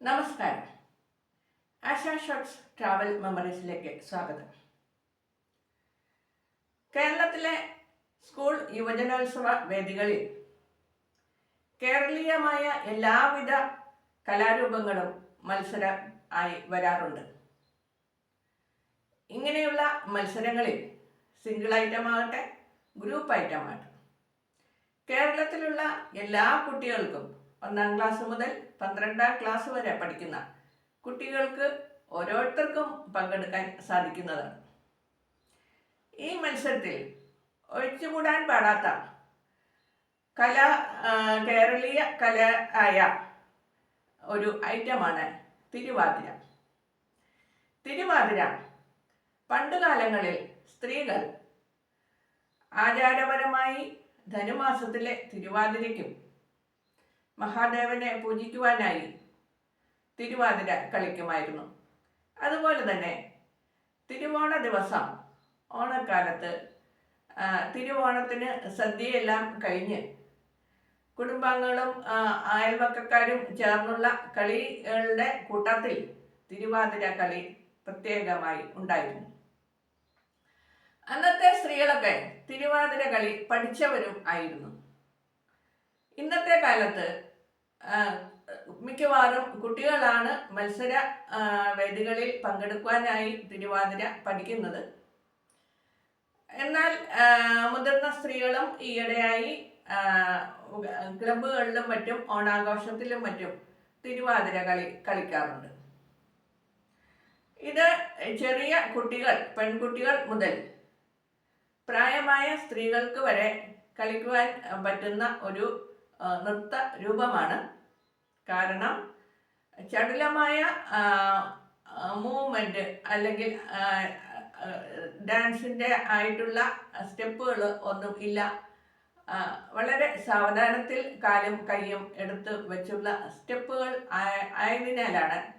നമസ്കാരം. ASHA shots travel മെമ്മറീസിലേക്ക് സ്വാഗതം. കേരളത്തിലെ സ്കൂൾ യുവജനോത്സവ വേദികളിൽ കേരളീയമായ എല്ലാവിധ കലാരൂപങ്ങളും മത്സരം ആയി വരാറുണ്ട്. ഇങ്ങനെയുള്ള മത്സരങ്ങളിൽ സിംഗിൾ ഐറ്റം ആകട്ടെ ഗ്രൂപ്പ് ഐറ്റം ആകട്ടെ കേരളത്തിലുള്ള എല്ലാ കുട്ടികൾക്കും ഒന്നാം ക്ലാസ് മുതൽ പന്ത്രണ്ടാം ക്ലാസ് വരെ പഠിക്കുന്ന കുട്ടികൾക്ക് ഓരോരുത്തർക്കും പങ്കെടുക്കാൻ സാധിക്കുന്നതാണ്. ഈ മത്സരത്തിൽ ഒഴിച്ചുകൂടാൻ പാടാത്ത കല കേരളീയ കല ആയ ഒരു ഐറ്റമാണ് തിരുവാതിര. തിരുവാതിര പണ്ടുകാലങ്ങളിൽ സ്ത്രീകൾ ആചാരപരമായി ധനുമാസത്തിലെ തിരുവാതിരയ്ക്കും മഹാദേവനെ പൂജിക്കുവാനായി തിരുവാതിര കളിക്കുമായിരുന്നു. അതുപോലെ തന്നെ തിരുവോണ ദിവസം ഓണക്കാലത്ത് തിരുവോണത്തിന് സദ്യയെല്ലാം കഴിഞ്ഞ് കുടുംബാംഗങ്ങളും അയൽവക്കക്കാരും ചേർന്നുള്ള കളികളുടെ കൂട്ടത്തിൽ തിരുവാതിര കളി പ്രത്യേകമായി ഉണ്ടായിരുന്നു. അന്നത്തെ സ്ത്രീകളൊക്കെ തിരുവാതിര കളി പഠിച്ചവരും ആയിരുന്നു. ഇന്നത്തെ കാലത്ത് മിക്കവാറും കുട്ടികളാണ് മത്സര വേദികളിൽ പങ്കെടുക്കുവാനായി തിരുവാതിര പഠിക്കുന്നത്. എന്നാൽ മുതിർന്ന സ്ത്രീകളും ഈയിടെയായി ക്ലബുകളിലും മറ്റും ഓണാഘോഷത്തിലും മറ്റും തിരുവാതിര കളി കളിക്കാറുണ്ട്. ഇത് ചെറിയ കുട്ടികൾ പെൺകുട്ടികൾ മുതൽ പ്രായമായ സ്ത്രീകൾക്ക് വരെ കളിക്കുവാൻ പറ്റുന്ന ഒരു നൃത്ത രൂപമാണ്. കാരണം ചടുലമായ മൂവ്മെന്റ് അല്ലെങ്കിൽ ഡാൻസിന്റെ ആയിട്ടുള്ള സ്റ്റെപ്പുകൾ ഒന്നും ഇല്ല. വളരെ സാവധാനത്തിൽ കാലും കൈയും എടുത്ത് വെച്ചുള്ള സ്റ്റെപ്പുകൾ ആയ- ആയതിനാലാണ്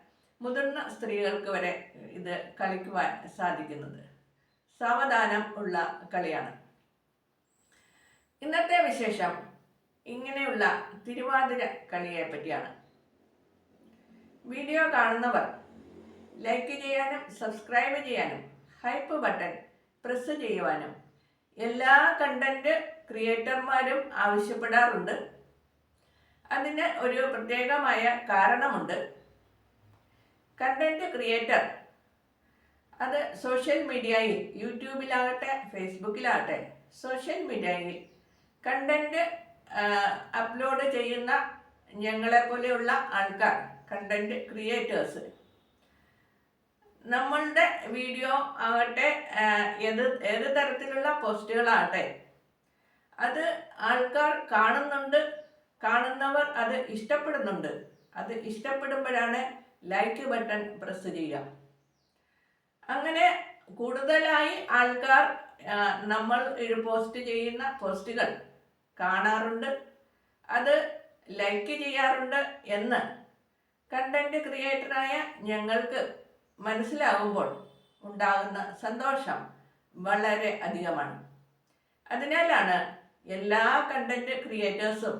മുതിർന്ന സ്ത്രീകൾക്ക് വരെ ഇത് കളിക്കുവാൻ സാധിക്കുന്നത്. സാവധാനം ഉള്ള കളിയാണ്. ഇന്നത്തെ വിശേഷം. ഇങ്ങനെയുള്ള തിരുവാതിര കളിയെ പറ്റിയാണ്. വീഡിയോ കാണുന്നവർ ലൈക്ക് ചെയ്യാനും സബ്സ്ക്രൈബ് ചെയ്യാനും ഹൈപ്പ് ബട്ടൺ പ്രസ് ചെയ്യുവാനും എല്ലാ കണ്ടന്റ് ക്രിയേറ്റർമാരും ആവശ്യപ്പെടാറുണ്ട്. അതിന് ഒരു പ്രത്യേകമായ കാരണമുണ്ട്. കണ്ടന്റ് ക്രിയേറ്റർ അത് സോഷ്യൽ മീഡിയയിൽ യൂട്യൂബിലാകട്ടെ ഫേസ്ബുക്കിലാകട്ടെ സോഷ്യൽ മീഡിയയിൽ കണ്ടന്റ് അപ്ലോഡ് ചെയ്യുന്ന ഞങ്ങളെ പോലെയുള്ള ആൾക്കാർ കണ്ടന്റ് ക്രിയേറ്റേഴ്സ് നമ്മളുടെ വീഡിയോ ആകട്ടെ ഏത് ഏത് തരത്തിലുള്ള പോസ്റ്റുകളാകട്ടെ അത് ആൾക്കാർ കാണുന്നുണ്ട് കാണുന്നവർ അത് ഇഷ്ടപ്പെടുന്നുണ്ട്. അത് ഇഷ്ടപ്പെടുമ്പോഴാണ് ലൈക്ക് ബട്ടൺ പ്രസ് ചെയ്യുക. അങ്ങനെ കൂടുതലായി ആൾക്കാർ നമ്മൾ പോസ്റ്റ് ചെയ്യുന്ന പോസ്റ്റുകൾ കാണാറുണ്ട്. അത് ലൈക്ക് ചെയ്യാറുണ്ട് എന്ന് കണ്ടന്റ് ക്രിയേറ്ററായ ഞങ്ങൾക്ക് മനസ്സിലാകുമ്പോൾ ഉണ്ടാകുന്ന സന്തോഷം വളരെ അധികമാണ്. അതിനാലാണ് എല്ലാ കണ്ടന്റ് ക്രിയേറ്റേഴ്സും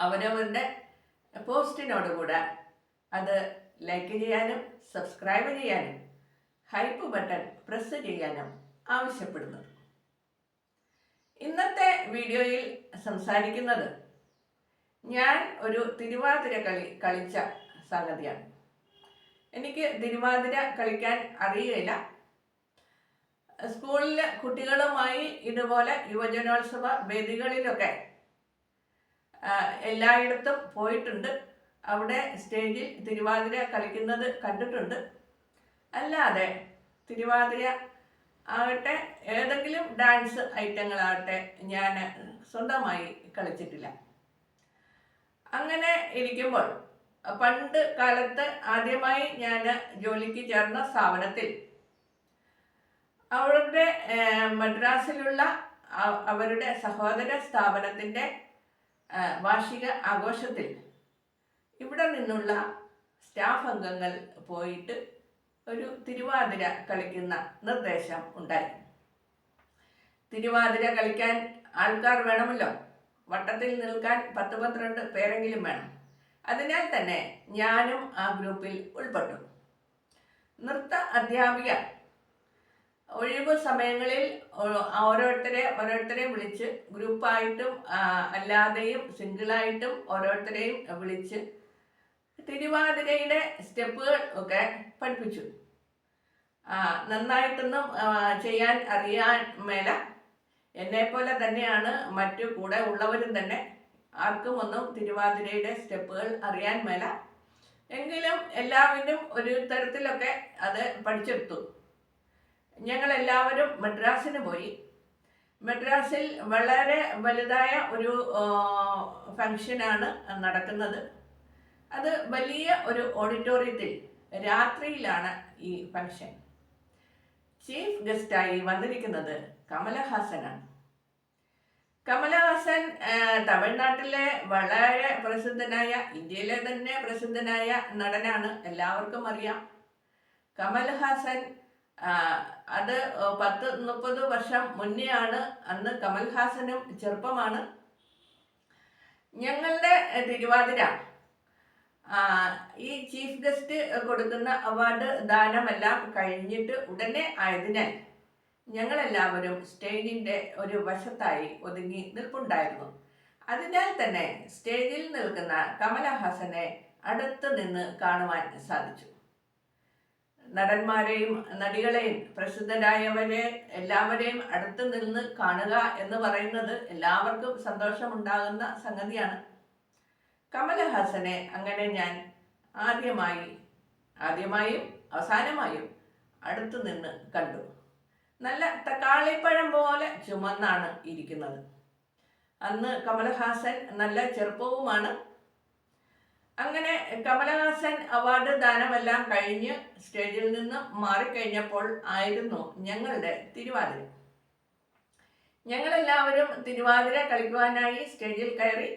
അവരവരുടെ പോസ്റ്റിനോടുകൂടെ അത് ലൈക്ക് ചെയ്യാനും സബ്സ്ക്രൈബ് ചെയ്യാനും ഹൈപ്പ് ബട്ടൺ പ്രസ് ചെയ്യാനും ആവശ്യപ്പെടുന്നത്. ഇന്നത്തെ വീഡിയോയിൽ സംസാരിക്കുന്നത് ഞാൻ ഒരു തിരുവാതിര കളി കളിച്ച സംഗതിയാണ്. എനിക്ക് തിരുവാതിര കളിക്കാൻ അറിയില്ല സ്കൂളിലെ കുട്ടികളുമായി ഇതുപോലെ യുവജനോത്സവ വേദികളിലൊക്കെ എല്ലായിടത്തും പോയിട്ടുണ്ട്. അവിടെ സ്റ്റേജിൽ തിരുവാതിര കളിക്കുന്നത് കണ്ടിട്ടുണ്ട്. അല്ലാതെ തിരുവാതിര ആകട്ടെ ഏതെങ്കിലും ഡാൻസ് ഐറ്റങ്ങളാകട്ടെ ഞാൻ സ്വന്തമായി കളിച്ചിട്ടില്ല. അങ്ങനെ ഇരിക്കുമ്പോൾ പണ്ട് കാലത്ത് ആദ്യമായി ഞാൻ ജോലിക്ക് ചേർന്ന സ്ഥാപനത്തിൽ അവരുടെ മദ്രാസിലുള്ള അവരുടെ സഹോദര സ്ഥാപനത്തിന്റെ വാർഷിക ആഘോഷത്തിൽ ഇവിടെ നിന്നുള്ള സ്റ്റാഫ് അംഗങ്ങൾ പോയിട്ട് ഒരു തിരുവാതിര കളിക്കുന്ന നിർദ്ദേശം ഉണ്ടായി. തിരുവാതിര കളിക്കാൻ ആൾക്കാർ വേണമല്ലോ. വട്ടത്തിൽ നിൽക്കാൻ പത്ത് പന്ത്രണ്ട് പേരെങ്കിലും വേണം. അതിനാൽ തന്നെ ഞാനും ആ ഗ്രൂപ്പിൽ ഉൾപ്പെട്ടു. നൃത്ത അധ്യാപിക. ഒഴിവ് സമയങ്ങളിൽ ഓരോരുത്തരെ ഓരോരുത്തരെ വിളിച്ച് ഗ്രൂപ്പായിട്ടും അല്ലാതെയും സിംഗിളായിട്ടും ഓരോരുത്തരെയും വിളിച്ച് തിരുവാതിരയുടെ സ്റ്റെപ്പുകൾ ഒക്കെ പഠിപ്പിച്ചു. നന്നായിട്ടൊന്നും ചെയ്യാൻ അറിയാൻ മേല. എന്നെപ്പോലെ തന്നെയാണ് മറ്റു കൂടെ ഉള്ളവരും തന്നെ ആർക്കും ഒന്നും തിരുവാതിരയുടെ സ്റ്റെപ്പുകൾ അറിയാൻ മേല. എങ്കിലും എല്ലാവരും ഒരു തരത്തിലൊക്കെ അത് പഠിച്ചെടുത്തു. ഞങ്ങൾ എല്ലാവരും മദ്രാസിന് പോയി. മദ്രാസിൽ വളരെ വലുതായ ഒരു ഫംഗ്ഷനാണ് നടക്കുന്നത്. അത് വലിയ ഒരു ഓഡിറ്റോറിയത്തിൽ രാത്രിയിലാണ് ഈ ഫംഗ്ഷൻ. ചീഫ് ഗസ്റ്റായി വന്നിരിക്കുന്നത് കമലഹാസനാണ്. കമലഹാസൻ തമിഴ്നാട്ടിലെ വളരെ പ്രസിദ്ധനായ ഇന്ത്യയിലെ തന്നെ പ്രസിദ്ധനായ നടനാണ്. എല്ലാവർക്കും അറിയാം. കമൽഹാസൻ അത് പത്ത് മുപ്പത് വർഷം മുന്നേ ആണ്. അന്ന് കമൽഹാസനും ചെറുപ്പമാണ്. ഞങ്ങളുടെ തിരുവാതിര ഈ ചീഫ് ഗസ്റ്റ് കൊടുക്കുന്ന അവാർഡ് ദാനമെല്ലാം കഴിഞ്ഞിട്ട് ഉടനെ ആയതിനാൽ ഞങ്ങളെല്ലാവരും സ്റ്റേജിന്റെ ഒരു വശത്തായി ഒതുങ്ങി നിൽപ്പുണ്ടായിരുന്നു. അതിനാൽ തന്നെ സ്റ്റേജിൽ നിൽക്കുന്ന കമലഹാസനെ അടുത്ത് നിന്ന് കാണുവാൻ സാധിച്ചു. നടന്മാരെയും നടികളെയും പ്രസിദ്ധരായവരെ എല്ലാവരെയും അടുത്ത് നിന്ന് കാണുക എന്ന് പറയുന്നത് എല്ലാവർക്കും സന്തോഷമുണ്ടാകുന്ന സംഗതിയാണ്. കമലഹാസനെ അങ്ങനെ ഞാൻ ആദ്യമായി ആദ്യമായും അവസാനമായും അടുത്തു നിന്ന് കണ്ടു. നല്ല തക്കാളിപ്പഴം പോലെ ചുമന്നാണ് ഇരിക്കുന്നത്. അന്ന് കമലഹാസൻ നല്ല ചെറുപ്പവുമാണ്. അങ്ങനെ കമലഹാസൻ അവാർഡ് ദാനമെല്ലാം കഴിഞ്ഞ് സ്റ്റേജിൽ നിന്ന് മാറിക്കഴിഞ്ഞപ്പോൾ ആയിരുന്നു ഞങ്ങളുടെ തിരുവാതിര. ഞങ്ങളെല്ലാവരും തിരുവാതിര കളിക്കുവാനായി സ്റ്റേജിൽ കയറി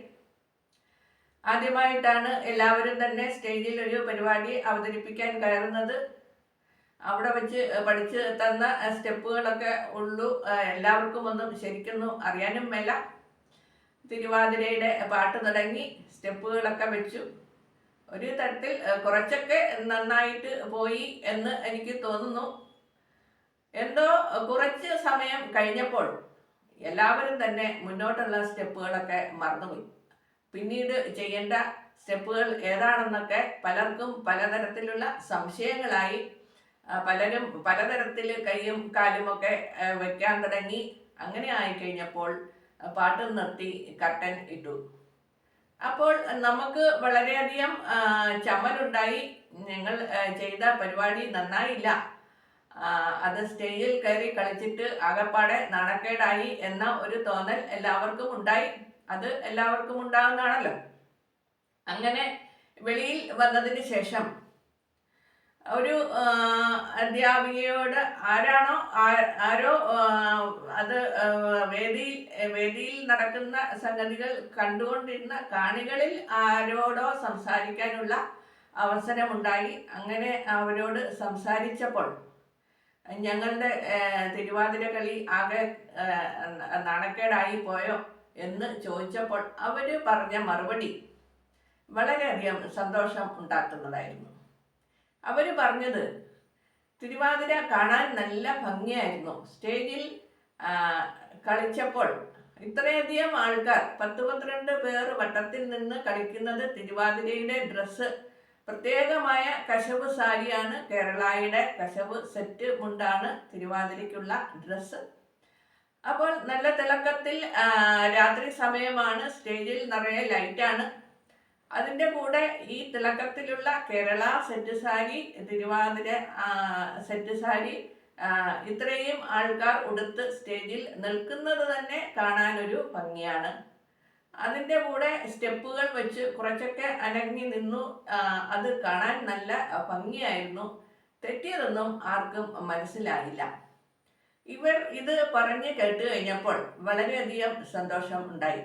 ആദ്യമായിട്ടാണ് എല്ലാവരും തന്നെ സ്റ്റേജിൽ ഒരു പരിപാടി അവതരിപ്പിക്കാൻ കയറുന്നത്. അവിടെ വെച്ച് പഠിച്ച് തന്ന സ്റ്റെപ്പുകളൊക്കെ ഉള്ളൂ. എല്ലാവർക്കും ഒന്നും ശരിക്കൊന്നും അറിയാനും മേല. തിരുവാതിരയുടെ പാട്ട് തുടങ്ങി സ്റ്റെപ്പുകളൊക്കെ വെച്ചു. ഒരു തരത്തിൽ കുറച്ചൊക്കെ നന്നായിട്ട് പോയി എന്ന് എനിക്ക് തോന്നുന്നു. എന്തോ കുറച്ച് സമയം കഴിഞ്ഞപ്പോൾ എല്ലാവരും തന്നെ മുന്നോട്ടുള്ള സ്റ്റെപ്പുകളൊക്കെ മറന്നുപോയി. പിന്നീട് ചെയ്യേണ്ട സ്റ്റെപ്പുകൾ ഏതാണെന്നൊക്കെ പലർക്കും പലതരത്തിലുള്ള സംശയങ്ങളായി പലരും പലതരത്തിൽ കൈയും കാലുമൊക്കെ വയ്ക്കാൻ തുടങ്ങി. അങ്ങനെ ആയിക്കഴിഞ്ഞപ്പോൾ കഴിഞ്ഞപ്പോൾ പാട്ട് നിർത്തി കട്ടൻ ഇട്ടു. അപ്പോൾ നമുക്ക് വളരെയധികം ചമ്മലുണ്ടായി. ഞങ്ങൾ ചെയ്ത പരിപാടി നന്നായില്ല. അത് സ്റ്റേജിൽ കയറി കളിച്ചിട്ട് ആകപ്പാടെ നാണക്കേടായി എന്ന ഒരു തോന്നൽ എല്ലാവർക്കും ഉണ്ടായി. അത് എല്ലാവർക്കും ഉണ്ടാകുന്നതാണല്ലോ അങ്ങനെ വെളിയിൽ വന്നതിന് ശേഷം ഒരു അധ്യാപികയോട് ആരാണോ ആരോ അത് വേദി വേദിയിൽ വേദിയിൽ നടക്കുന്ന സംഗതികൾ കണ്ടുകൊണ്ടിരുന്ന കാണികളിൽ ആരോടോ സംസാരിക്കാനുള്ള അവസരമുണ്ടായി. അങ്ങനെ അവരോട് സംസാരിച്ചപ്പോൾ ഞങ്ങളുടെ തിരുവാതിര കളി ആകെ നാണക്കേടായി പോയോ? എന്ന് ചോദിച്ചപ്പോൾ അവർ പറഞ്ഞ മറുപടി വളരെയധികം സന്തോഷം ഉണ്ടാക്കുന്നതായിരുന്നു. അവർ പറഞ്ഞത് തിരുവാതിര കാണാൻ നല്ല ഭംഗിയായിരുന്നു. സ്റ്റേജിൽ കളിച്ചപ്പോൾ ഇത്രയധികം ആൾക്കാർ പത്ത് പന്ത്രണ്ട് പേർ വട്ടത്തിൽ നിന്ന് കളിക്കുന്നത് തിരുവാതിരയുടെ ഡ്രസ്സ് പ്രത്യേകമായ കശവ് സാരിയാണ് കേരളയുടെ കശവ് സെറ്റ് മുണ്ടാണ് തിരുവാതിരയ്ക്കുള്ള ഡ്രസ്സ്. അപ്പോൾ നല്ല തിളക്കത്തിൽ രാത്രി സമയമാണ്. സ്റ്റേജിൽ നിറയെ ലൈറ്റാണ്. അതിന്റെ കൂടെ ഈ തിളക്കത്തിലുള്ള കേരള സെറ്റ് സാരി തിരുവാതിര സെറ്റ് സാരി ഇത്രയും ആൾക്കാർ ഉടുത്ത് സ്റ്റേജിൽ നിൽക്കുന്നത് തന്നെ കാണാനൊരു ഭംഗിയാണ്. അതിന്റെ കൂടെ സ്റ്റെപ്പുകൾ വെച്ച് കുറച്ചൊക്കെ അനങ്ങി നിന്നു. അത് കാണാൻ നല്ല ഭംഗിയായിരുന്നു. തെറ്റിയതൊന്നും ആർക്കും മനസ്സിലായില്ല. ഇവർ ഇത് പറഞ്ഞ് കേട്ട് കഴിഞ്ഞപ്പോൾ വളരെയധികം സന്തോഷം ഉണ്ടായി.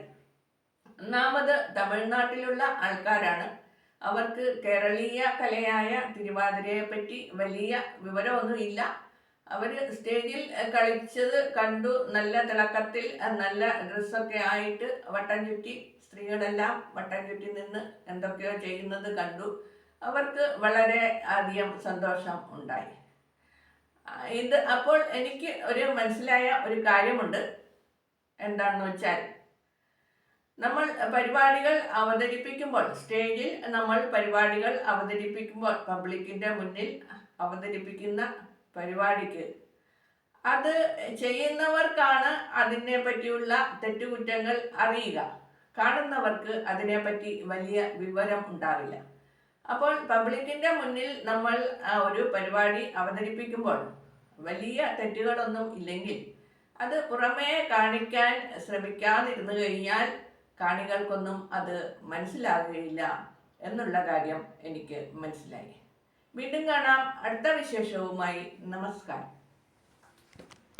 ഒന്നാമത് തമിഴ്നാട്ടിലുള്ള ആൾക്കാരാണ്. അവർക്ക് കേരളീയ കലയായ തിരുവാതിരയെ പറ്റി വലിയ വിവരമൊന്നുമില്ല അവർ സ്റ്റേജിൽ കളിച്ചത് കണ്ടു. നല്ല തിളക്കത്തിൽ നല്ല ഡ്രസ്സൊക്കെ ആയിട്ട് വട്ടം ചുറ്റി സ്ത്രീകളെല്ലാം വട്ടം ചുറ്റി നിന്ന് എന്തൊക്കെയോ ചെയ്യുന്നത് കണ്ടു. അവർക്ക് വളരെ അധികം സന്തോഷം ഉണ്ടായി. ഇത് അപ്പോൾ എനിക്ക് ഒരു മനസ്സിലായ ഒരു കാര്യമുണ്ട്. എന്താണെന്ന് വെച്ചാൽ നമ്മൾ പരിപാടികൾ അവതരിപ്പിക്കുമ്പോൾ സ്റ്റേജിൽ നമ്മൾ പരിപാടികൾ അവതരിപ്പിക്കുമ്പോൾ പബ്ലിക്കിന്റെ മുന്നിൽ അവതരിപ്പിക്കുന്ന പരിപാടിക്ക് അത് ചെയ്യുന്നവർക്കാണ് അതിനെ പറ്റിയുള്ള തെറ്റുകുറ്റങ്ങൾ അറിയുക. കാണുന്നവർക്ക് അതിനെപ്പറ്റി വലിയ വിവരം ഉണ്ടാവില്ല. അപ്പോൾ പബ്ലിക്കിന്റെ മുന്നിൽ നമ്മൾ ഒരു പരിപാടി അവതരിപ്പിക്കുമ്പോൾ വലിയ തെറ്റുകളൊന്നും ഇല്ലെങ്കിൽ അത് പുറമേ കാണിക്കാൻ ശ്രമിക്കാതിരുന്നു കഴിഞ്ഞാൽ കാണികൾക്കൊന്നും അത് മനസ്സിലാകുകയില്ല എന്നുള്ള കാര്യം എനിക്ക് മനസ്സിലായി. വീണ്ടും കാണാം. അടുത്ത വിശേഷവുമായി. നമസ്കാരം.